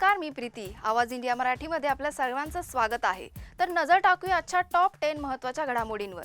नमस्कार मी प्रीती. आवाज इंडिया मराठीमध्ये आपल्या सर्वांचं स्वागत आहे. तर नजर टाकूया आजच्या टॉप टेन महत्त्वाच्या घडामोडींवर.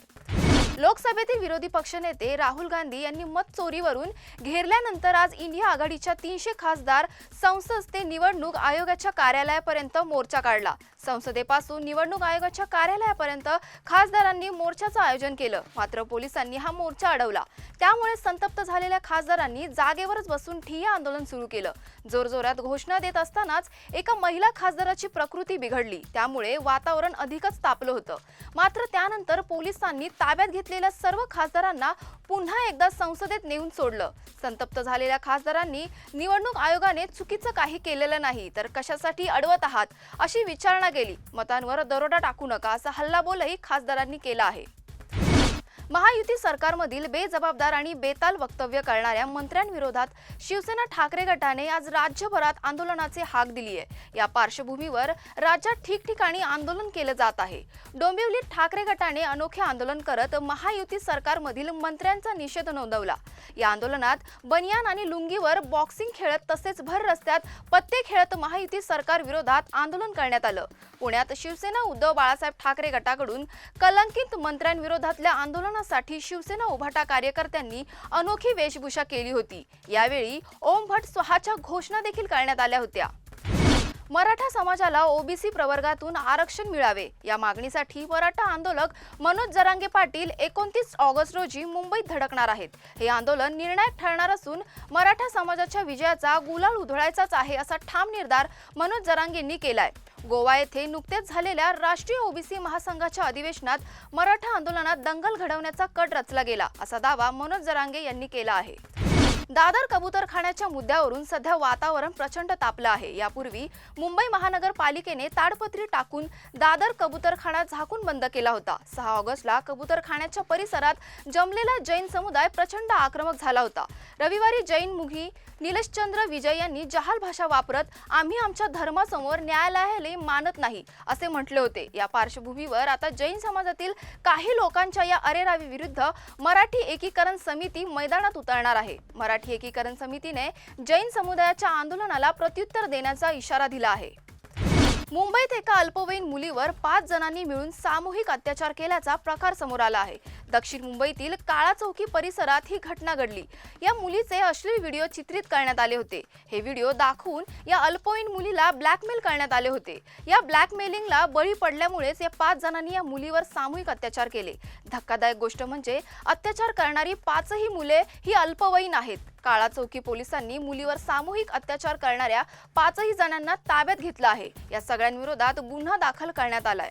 लोकसभेतील विरोधी पक्षनेते राहुल गांधी यांनी मत चोरीवरून घेरल्यानंतर आज इंडिया आघाडीच्या तीनशे खासदार संसद ते निवडणूक आयोगाच्या कार्यालयापर्यंत मोर्चा काढला. संसदेपासून निवडणूक आयोगाच्या कार्यालयापर्यंत खासदारांनी मोर्चाचं आयोजन केलं. मात्र पोलिसांनी हा मोर्चा अडवला. त्यामुळे संतप्त झालेल्या खासदारांनी जागेवरच बसून ठिय्या आंदोलन सुरू केलं. जोरजोरात घोषणा देत असतानाच एका महिला खासदाराची प्रकृती बिघडली. त्यामुळे वातावरण अधिकच तापलं होतं. मात्र त्यानंतर पोलिसांनी ताब्यात घेतलेल्या सर्व खासदारांना पुन्हा एकदा संसदेत नेऊन सोडलं. संतप्त झालेल्या खासदारांनी निवडणूक आयोगाने चुकीचं काही केलेलं नाही तर कशासाठी अडवत आहात? अशी विचारणा केली. मतांवर दरोडा टाकू नका असा हल्लाबोलही खासदारांनी केला आहे. महायुती सरकारमधील बेजबाबदार आणि बेताल वक्तव्य करणाऱ्या मंत्र्यांविरोधात शिवसेना ठाकरे गटाने आज राज्यभरात आंदोलनाचे हाक दिली आहे. या पार्श्वभूमीवर राज्यात ठिकठिकाणी आंदोलन केलं जात आहे. डोंबिवलीत ठाकरे गटाने अनोखे आंदोलन करत महायुती सरकारमधील मंत्र्यांचा निषेध नोंदवला. या आंदोलनात बनियान आणि लुंगीवर बॉक्सिंग खेळत तसेच भर रस्त्यात पत्ते खेळत महायुती सरकार विरोधात आंदोलन करण्यात आलं. पुण्यात शिवसेना उद्धव बाळासाहेब ठाकरे गटाकडून कलंकित मंत्र्यांविरोधातल्या आंदोलन आंदोलनासाठी शिवसेना उभाटा कार्यकर्त्यांनी अनोखी वेशभूषा केली होती. यावेळी ओम भट स्वहाच्या घोषणा देखील करण्यात आल्या होत्या. मराठा समाजाला ओबीसी प्रवर्गातून आरक्षण मिळावे. या मागणीसाठी मराठा आंदोलक मनोज जरांगे पाटील एकोणतीस ऑगस्ट रोजी मुंबईत धडकणार आहेत. हे आंदोलन निर्णायक ठरणार असून मराठा समाजाच्या विजयाचा गुलाल उधळायचाच आहे असा ठाम निर्धार मनोज जरांगेंनी केलाय. गोवा येथे नुकतेच झालेल्या राष्ट्रीय ओबीसी महासंघाच्या अधिवेशनात मराठा आंदोलनात दंगल घडवण्याचा कट रचला गेला असा दावा मनोज जरांगे यांनी केला आहे. दादर कबूतरखान्याच्या मुद्द्यावरून सध्या वातावरण प्रचंड तापलं आहे. यापूर्वी मुंबई महानगरपालिकेने ताडपत्री टाकून दादर कबुतरखाना झाकून बंद केला होता. सहा ऑगस्टला कबूतरखान्याच्या परिसरात जमलेला जैन समुदाय प्रचंड आक्रमक झाला होता. रविवारी जैन मुघी निलेशचंद्र विजय यांनी जहाल भाषा वापरत आम्ही आमच्या धर्मासमोर न्यायालयाला मानत नाही असे म्हटले होते. या पार्श्वभूमीवर आता जैन समाजातील काही लोकांच्या या अरेरावी विरुद्ध मराठी एकीकरण समिती मैदानात उतरणार आहे. मराठी एकीकरण समितीने जैन समुदायाच्या आंदोलनाला प्रत्युत्तर देण्याचा इशारा दिला आहे. मुंबईत एका अल्पवयीन मुलीवर पाच जणांनी मिळून सामूहिक अत्याचार केल्याचा प्रकार समोर आला आहे. दक्षिण मुंबईतील काळा चौकी परिसरात ही घटना घडली. या मुलीचे अश्लील व्हिडिओ चित्रित करण्यात आले होते. हे व्हिडिओ दाखवून या अल्पवयीन मुलीला ब्लॅकमेल करण्यात आले होते. या ब्लॅकमेलिंगला बळी पडल्यामुळेच या पाच जणांनी या मुलीवर सामूहिक अत्याचार केले. धक्कादायक गोष्ट म्हणजे अत्याचार करणारी पाचही मुले ही अल्पवयीन आहेत. काळा चौकी पोलिसांनी मुलीवर सामूहिक अत्याचार करणाऱ्या पाचही जणांना ताब्यात घेतलं आहे. या सगळ्यांविरोधात गुन्हा दाखल करण्यात आलाय.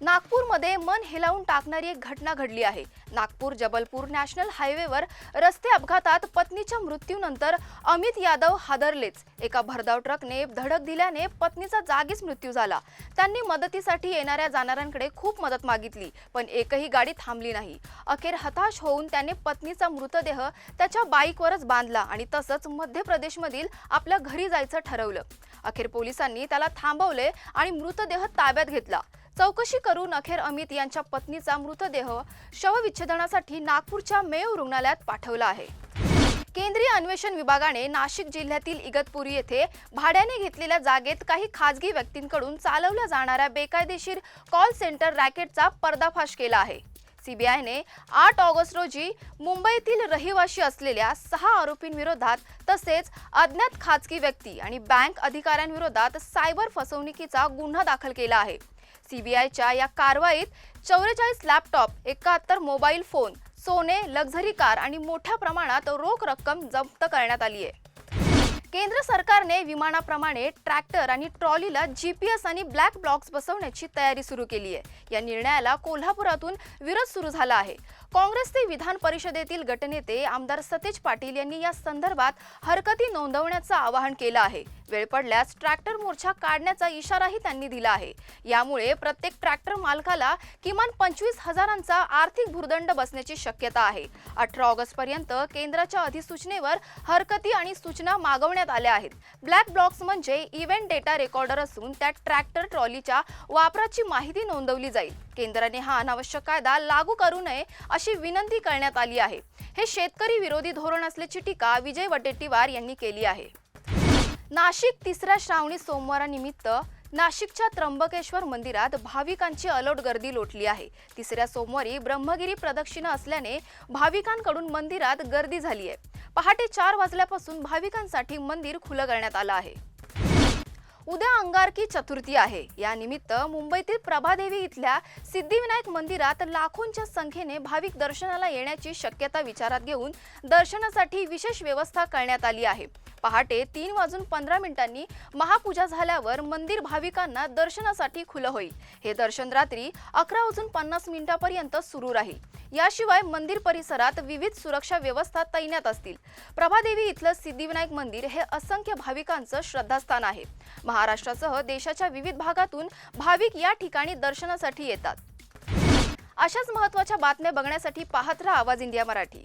नागपूरमध्ये मन हेलावून टाकणारी एक घटना घडली आहे. नागपूर जबलपूर नॅशनल हायवेवर रस्ते अपघातात पत्नीच्या मृत्यूनंतर अमित यादव हादरलेच. एका भरधाव ट्रकने धडक दिल्याने पत्नीचा जागीच मृत्यू झाला. त्यांनी मदतीसाठी येणाऱ्या जाणाऱ्यांकडे खूप मदत मागितली पण एकही गाडी थांबली नाही. अखेर हताश होऊन त्याने पत्नीचा मृतदेह त्याच्या बाईकवरच बांधला आणि तसंच मध्य प्रदेशमधील आपल्या घरी जायचं ठरवलं. अखेर पोलिसांनी त्याला थांबवले आणि मृतदेह ताब्यात घेतला. चौकशी करून अखेर अमित यांच्या पत्नीचा मृतदेह शवविच्छेदनासाठी नागपूरच्या मेयो रुग्णालयात पाठवला आहे. केंद्रीय अन्वेषण विभागाने नाशिक जिल्ह्यातील इगतपुरी येथे भाड्याने घेतलेल्या जागेत काही खाजगी व्यक्तींकडून चालवल्या जाणाऱ्या बेकायदेशीर कॉल सेंटर रॅकेटचा पर्दाफाश केला आहे. सीबीआयने आठ ऑगस्ट रोजी मुंबईतील रहिवाशी असलेल्या सहा आरोपींविरोधात तसेच अज्ञात खाजगी व्यक्ती आणि बँक अधिकाऱ्यांविरोधात सायबर फसवणुकीचा गुन्हा दाखल केला आहे. सीबीआयच्या या कारवाईत चौवेचाळीस लॅपटॉप एकाहत्तर मोबाईल फोन सोने लक्झरी कार आणि मोठ्या प्रमाणात रोख रक्कम जप्त करण्यात आली आहे. केंद्र सरकारने विमानाप्रमाणे ट्रॅक्टर आणि ट्रॉलीला जीपीएस आणि ब्लॅक ब्लॉक्स बसवण्याची तयारी सुरू केली आहे. या निर्णयाला कोल्हापुरातून विरोध सुरू झाला आहे. काँग्रेसचे विधान परिषदेतील गटनेते आमदार सतेज पाटील यांनी या संदर्भात हरकती नोंदवण्याचं आवाहन केलं आहे. वेळ पडल्यास ट्रॅक्टर मोर्चा काढण्याचा इशाराही त्यांनी दिला आहे. यामुळे प्रत्येक ट्रॅक्टर मालकाला किमान पंचवीस हजारांचा आर्थिक भुर्दंड बसण्याची शक्यता आहे. अठरा ऑगस्ट पर्यंत केंद्राच्या अधिसूचनेवर हरकती आणि सूचना मागवण्यात आल्या आहेत. ब्लॅक ब्लॉक्स म्हणजे इव्हेंट डेटा रेकॉर्डर असून त्यात ट्रॅक्टर ट्रॉलीच्या वापराची माहिती नोंदवली जाईल. केंद्राने हा अनावश्यक कायदा लागू करू नये अशी विनंती करण्यात आली आहे. हे शेतकरी विरोधी धोरण असल्याची टीका विजय वडेट्टीवार यांनी केली आहे. नाशिक तिसऱ्या श्रावणी सोमवारानिमित्त नाशिकच्या त्र्यंबकेश्वर मंदिरात भाविकांची अलोट गर्दी लोटली आहे. तिसऱ्या सोमवारी ब्रह्मगिरी प्रदक्षिणा असल्याने भाविकांकडून मंदिरात गर्दी झाली आहे. पहाटे चार वाजल्यापासून भाविकांसाठी मंदिर खुलं करण्यात आलं आहे. उद्या अंगारकी चतुर्थी आहे. या निमित्त मुंबईतील प्रभादेवी इथल्या सिद्धिविनायक मंदिरात लाखोंच्या संख्येने भाविक दर्शनाला येण्याची शक्यता विचारात घेऊन दर्शनासाठी विशेष व्यवस्था करण्यात आली आहे. पहाटे तीन वाजून पंधरा मिनिटांनी महापूजा झाल्यावर मंदिर भाविकांना दर्शनासाठी खुलं होईल. हे दर्शन रात्री अकरा वाजून पन्नास मिनिटापर्यंत सुरू राहील. याशिवाय मंदिर परिसरात विविध सुरक्षा व्यवस्था तैनात असतील. प्रभादेवी इथलं सिद्धिविनायक मंदिर हे असंख्य भाविकांचं श्रद्धास्थान आहे. महाराष्ट्रासह देशाच्या विविध भागातून भाविक या ठिकाणी दर्शनासाठी येतात. अशाच महत्त्वाच्या बातम्या बघण्यासाठी पाहत राहा आवाज इंडिया मराठी.